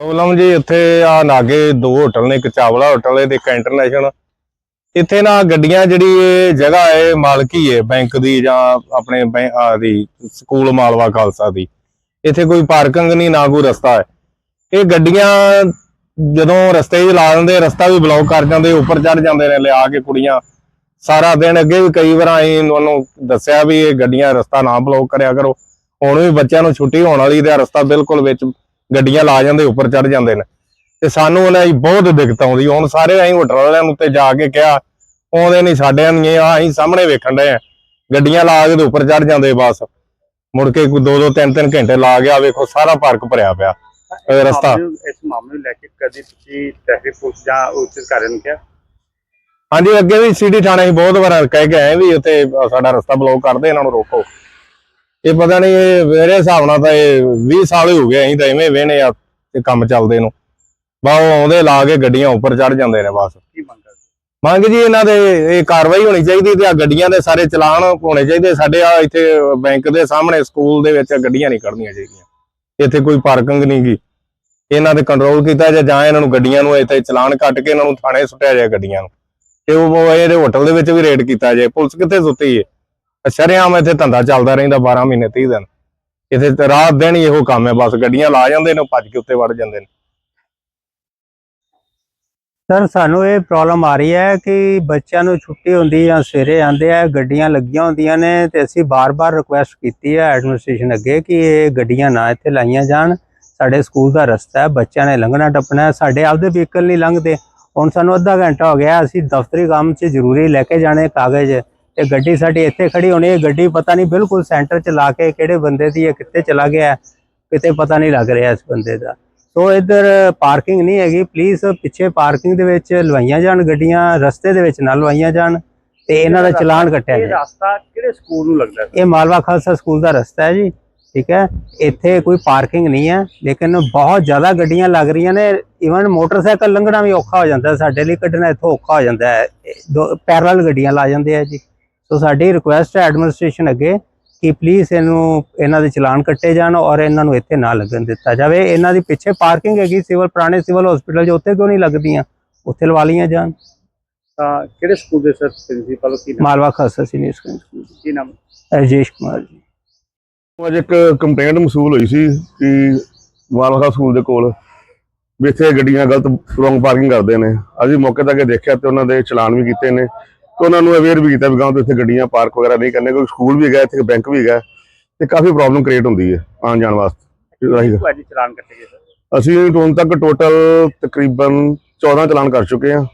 Problem ਜੀ ਇੱਥੇ ਆ ਲਾਗੇ ਦੋ ਹੋਟਲ ਨੇ, ਇੱਕ ਚਾਵਲਾ ਹੋਟਲ ਹੈ ਤੇ ਇੱਕ ਇੰਟਰਨੈਸ਼ਨਲ ਇੱਥੇ ਨਾ ਗੱਡੀਆਂ ਜਿਹੜੀ ਇਹ ਜਗ੍ਹਾ ਹੈ ਮਾਲਕੀ ਹੈ ਬੈਂਕ ਦੀ ਜਾਂ ਆਪਣੇ ਦੀ, ਸਕੂਲ ਮਾਲਵਾ ਖਾਲਸਾ ਦੀ। ਇੱਥੇ ਕੋਈ ਪਾਰਕਿੰਗ ਨਹੀਂ, ਨਾ ਕੋਈ ਰਸਤਾ ਹੈ। ਇਹ ਗੱਡੀਆਂ ਜਦੋਂ ਰਸਤੇ 'ਚ ਲਾ ਦਿੰਦੇ, ਰਸਤਾ ਵੀ ਬਲੌਕ ਕਰ ਜਾਂਦੇ, ਉੱਪਰ ਚੜ ਜਾਂਦੇ ਨੇ, ਲਿਆ ਕੇ ਕੁੜੀਆਂ। ਸਾਰਾ ਦਿਨ ਅੱਗੇ ਵੀ ਕਈ ਵਾਰ ਅਸੀਂ ਉਹਨੂੰ ਦੱਸਿਆ ਵੀ ਇਹ ਗੱਡੀਆਂ ਰਸਤਾ ਨਾ ਬਲੌਕ ਕਰਿਆ ਕਰੋ। ਹੁਣ ਵੀ ਬੱਚਿਆਂ ਨੂੰ ਛੁੱਟੀ ਹੋਣ ਵਾਲੀ ਤੇ ਰਸਤਾ ਬਿਲਕੁਲ ਵਿੱਚ ਗੱਡੀਆਂ ਲਾ ਜਾਂਦੇ ਉੱਪਰ ਚੜ ਜਾਂਦੇ ਨੇ। ਤੇ ਸਾਨੂੰ ਉਹਨਾਂ ਦੀ ਬਹੁਤ ਦਿੱਕਤ ਆਉਂਦੀ। ਹੁਣ ਸਾਰੇ ਅਸੀਂ ਹੋਟਲ ਵਾਲਿਆਂ ਨੂੰ ਤੇ ਜਾ ਕੇ ਕਿਹਾ ਆਉਂਦੇ ਨਹੀਂ ਸਾਡੇ ਨਹੀਂ ਆ ਅਸੀਂ ਸਾਹਮਣੇ ਵੇਖਣ ਡਏ ਆ। ਗੱਡੀਆਂ ਲਾ ਕੇ ਤੇ ਉੱਪਰ ਚੜ ਜਾਂਦੇ ਬਸ। ਮੁੜ ਕੇ ਕੋਈ ਦੋ ਦੋ ਤਿੰਨ ਤਿੰਨ ਘੰਟੇ ਲਾ ਗਿਆ ਵੇਖੋ ਸਾਰਾ ਪਾਰਕ ਭਰਿਆ ਪਿਆ ਇਹ ਰਸਤਾ। ਇਸ ਮਾਮਲੇ ਨੂੰ ਲੈ ਕੇ ਕਦੀ ਤੁਸੀਂ ਟ੍ਰੈਫਿਕ ਪੁਲਿਸ ਜਾਂ ਉੱਚ ਅਧਿਕਾਰੀਆਂ ਨੂੰ ਕਿਹਾ? ਹਾਂਜੀ ਅੱਗੇ ਵੀ ਸੀਡੀ ਥਾਣੇ ਅਸੀਂ ਬਹੁਤ ਵਾਰ ਕਹਿ ਕੇ ਆਏ ਵੀ ਉੱਥੇ ਸਾਡਾ ਰਸਤਾ ਬਲੌਕ ਕਰਦੇ ਇਹਨਾਂ ਨੂੰ ਰੋਕੋ। ਇਹ ਪਤਾ ਨਹੀਂ ਮੇਰੇ ਹਿਸਾਬ ਨਾਲ ਤਾਂ ਇਹ 20 ਸਾਲ ਹੀ ਗਏ ਅਸੀਂ ਤਾਂ ਐਵੇਂ ਵੇਹਨੇ ਆ ਇਹ ਕੰਮ ਚੱਲਦੇ ਨੂੰ। ਬਾ ਉਹ ਆਉਂਦੇ ਲਾ ਕੇ ਗੱਡੀਆਂ ਉੱਪਰ ਚੜ ਜਾਂਦੇ ਨੇ ਬਸ। ਕੀ ਮੰਗ ਕਰਦੇ ਮੰਗ ਜੀ ਇਹਨਾਂ ਦੇ ਇਹ ਕਾਰਵਾਈ ਹੋਣੀ ਚਾਹੀਦੀ ਤੇ ਆ ਗੱਡੀਆਂ ਦੇ ਸਾਰੇ ਚਲਾਨ ਹੋਣੇ ਚਾਹੀਦੇ। ਸਾਡੇ ਆ ਇੱਥੇ ਬੈਂਕ ਦੇ ਸਾਹਮਣੇ ਸਕੂਲ ਦੇ ਵਿੱਚ ਗੱਡੀਆਂ ਨਹੀਂ ਕੱਢਣੀਆਂ ਚਾਹੀਦੀਆਂ। ਇੱਥੇ ਕੋਈ ਪਾਰਕਿੰਗ ਨਹੀਂ ਗੀ। ਇਹਨਾਂ ਤੇ ਕੰਟਰੋਲ ਕੀਤਾ ਜਾਂ ਜਾਂ ਇਹਨਾਂ ਨੂੰ ਗੱਡੀਆਂ ਨੂੰ ਇੱਥੇ ਚਲਾਨ ਕੱਟ ਕੇ ਇਹਨਾਂ ਨੂੰ ਥਾਣੇ ਸੁੱਟਿਆ ਜਾਏ ਗੱਡੀਆਂ ਨੂੰ। ਤੇ ਉਹ ਉਹ ਇਹਦੇ ਹੋਟਲ ਦੇ ਵਿੱਚ ਵੀ ਰੇਡ ਕੀਤਾ ਜਾਏ। ਪੁਲਿਸ ਕਿੱਥੇ ਸੁੱਤੀ ਹੈ ਸ਼ਰੇਆਮ ਇੱਥੇ ਧੰਦਾ ਚੱਲਦਾ ਰਹਿੰਦਾ 12 ਮਹੀਨੇ 30 ਦਿਨ। ਇੱਥੇ ਤੇ ਰਾਤ ਦਿਨ ਹੀ ਇਹੋ ਕੰਮ ਹੈ, ਬਸ ਗੱਡੀਆਂ ਲਾ ਜਾਂਦੇ ਨੇ ਭੱਜ ਕੇ ਉੱਤੇ ਵੜ ਜਾਂਦੇ ਨੇ। ਸਰ, ਸਾਨੂੰ ਇਹ ਪ੍ਰੋਬਲਮ ਆ ਰਹੀ ਹੈ ਕਿ ਬੱਚਿਆਂ ਨੂੰ ਛੁੱਟੀ ਹੁੰਦੀ ਜਾਂ ਸਵੇਰੇ ਆਉਂਦੇ ਆ, ਗੱਡੀਆਂ ਲੱਗੀਆਂ ਹੁੰਦੀਆਂ ਨੇ ਤੇ ਅਸੀਂ ਬਾਰ-ਬਾਰ ਰਿਕੁਐਸਟ ਕੀਤੀ ਹੈ ਐਡਮਿਨਿਸਟ੍ਰੇਸ਼ਨ ਅੱਗੇ ਕਿ ਇਹ ਗੱਡੀਆਂ ਨਾ ਇੱਥੇ ਲਾਈਆਂ ਜਾਣ। ਸਾਡੇ ਸਕੂਲ ਦਾ ਰਸਤਾ ਹੈ, ਬੱਚਿਆਂ ਨੇ ਲੰਘਣਾ ਟੱਪਣਾ ਸਾਡੇ ਆਪਦੇ ਵਹੀਕਲ ਨਹੀਂ ਲੰਘਦੇ। ਹੁਣ ਸਾਨੂੰ ਅੱਧਾ ਘੰਟਾ ਹੋ ਗਿਆ, ਅਸੀਂ ਦਫ਼ਤਰੀ ਕੰਮ 'ਚ ਜ਼ਰੂਰੀ ਲੈ ਕੇ ਜਾਣੇ ਕਾਗਜ਼। ਤੇ ਗੱਡੀ ਸਾਡੀ ਇੱਥੇ ਖੜੀ ਹੋਣੀ ਹੈ। ਗੱਡੀ ਪਤਾ ਨਹੀਂ ਬਿਲਕੁਲ ਸੈਂਟਰ 'ਚ ਲਾ ਕੇ ਕਿਹੜੇ ਬੰਦੇ ਦੀ ਹੈ ਕਿੱਥੇ ਚਲਾ ਗਿਆ ਕਿਤੇ ਪਤਾ ਨਹੀਂ ਲੱਗ ਰਿਹਾ ਇਸ ਬੰਦੇ ਦਾ। ਸੋ ਇੱਧਰ ਪਾਰਕਿੰਗ ਨਹੀਂ ਹੈਗੀ। ਪਲੀਜ਼ ਪਿੱਛੇ ਪਾਰਕਿੰਗ ਦੇ ਵਿੱਚ ਲਵਾਈਆਂ ਜਾਣ ਗੱਡੀਆਂ ਰਸਤੇ ਦੇ ਵਿੱਚ ਨਾ ਲਵਾਈਆਂ ਜਾਣ ਤੇ ਇਹਨਾਂ ਦਾ ਚਲਾਨ ਕੱਟਿਆ ਇਹ ਜਾਏ ਰਸਤਾ ਕਿਹੜੇ ਸਕੂਲ ਨੂੰ ਲੱਗਦਾ ਹੈ? ਇਹ ਮਾਲਵਾ ਖਾਲਸਾ ਸਕੂਲ ਦਾ ਰਸਤਾ ਹੈ ਜੀ ਠੀਕ ਹੈ? ਇੱਥੇ ਕੋਈ ਪਾਰਕਿੰਗ ਨਹੀਂ ਹੈ ਲੇਕਿਨ ਬਹੁਤ ਜ਼ਿਆਦਾ ਗੱਡੀਆਂ ਲੱਗ ਰਹੀਆਂ ਨੇ। ਇਵਨ ਮੋਟਰਸਾਈਕਲ ਲੰਘਣਾ ਵੀ ਔਖਾ ਹੋ ਜਾਂਦਾ ਸਾਡੇ ਲਈ ਕੱਢਣਾ ਇੱਥੋਂ ਔਖਾ ਹੋ ਜਾਂਦਾ ਹੈ। ਪੈਰਲਲ ਗੱਡੀਆਂ ਲਾ ਜਾਂਦੇ ਆ ਜੀ। ਸੋ ਸਾਡੀ ਰਿਕੁਐਸਟ ਹੈ ਐਡਮਿਨਿਸਟ੍ਰੇਸ਼ਨ ਅੱਗੇ ਕਿ ਪਲੀਜ਼ ਇਹਨੂੰ ਇਹਨਾਂ ਦੇ ਚਲਾਨ ਕੱਟੇ ਜਾਣ ਔਰ ਇਹਨਾਂ ਨੂੰ ਇੱਥੇ ਨਾ ਲੱਗਣ ਦਿੱਤਾ ਜਾਵੇ। ਇਹਨਾਂ ਦੀ ਪਿੱਛੇ ਪਾਰਕਿੰਗ ਹੈਗੀ ਸਿਵਲ ਪੁਰਾਣੇ ਸਿਵਲ ਹਸਪੀਟਲ 'ਚ ਉੱਥੇ ਕਿਉਂ ਨਹੀਂ ਲੱਗਦੀਆਂ? ਉੱਥੇ ਲਵਾ ਲਈਆਂ ਜਾਣ। ਤਾਂ ਕਿਹੜੇ ਸਕੂਲ ਦੇ ਸਰ ਪ੍ਰਿੰਸੀਪਲ ਕੀ ਨਾਮ? Malwa Khalsa senior secondary school ਕੀ ਨਾਮ? ਰਜੇਸ਼ ਕੁਮਾਰ ਜੀ। ਅੱਜ ਇੱਕ ਕੰਪਲੇਂਟ ਮਸੂਲ ਹੋਈ ਸੀ ਕਿ ਵਾਲਖਾ ਸਕੂਲ ਦੇ ਕੋਲ ਵੀ ਇੱਥੇ ਗੱਡੀਆਂ ਗਲਤ ਰੋਂਗ ਪਾਰਕਿੰਗ ਕਰਦੇ ਨੇ। ਅਸੀਂ ਮੌਕੇ ਤੇ ਆ ਕੇ ਦੇਖਿਆ ਤੇ ਉਹਨਾਂ ਦੇ ਚਲਾਨ ਵੀ ਕੀਤੇ ਨੇ। ਤੇ ਉਹਨਾਂ ਨੂੰ ਅਵੇਅਰ ਵੀ ਕੀਤਾ ਵੀ ਗਾਂ ਤੋਂ ਇੱਥੇ ਗੱਡੀਆਂ ਪਾਰਕ ਵਗੈਰਾ ਨਹੀਂ ਕਰਨੇ ਕਿਉਂਕਿ ਸਕੂਲ ਵੀ ਹੈਗਾ ਇੱਥੇ ਬੈਂਕ ਵੀ ਹੈਗਾ ਤੇ ਕਾਫੀ ਪ੍ਰੋਬਲਮ ਕ੍ਰੀਏਟ ਹੁੰਦੀ ਹੈ ਆਉਣ ਜਾਣ ਵਾਸਤੇ ਅੱਜ ਚਲਾਨ ਕੱਟੇ ਗਏ ਅਸੀਂ ਹੁਣ ਤੱਕ ਟੋਟਲ ਤਕਰੀਬਨ 14 ਚਲਾਨ ਕਰ ਚੁੱਕੇ ਹਾਂ।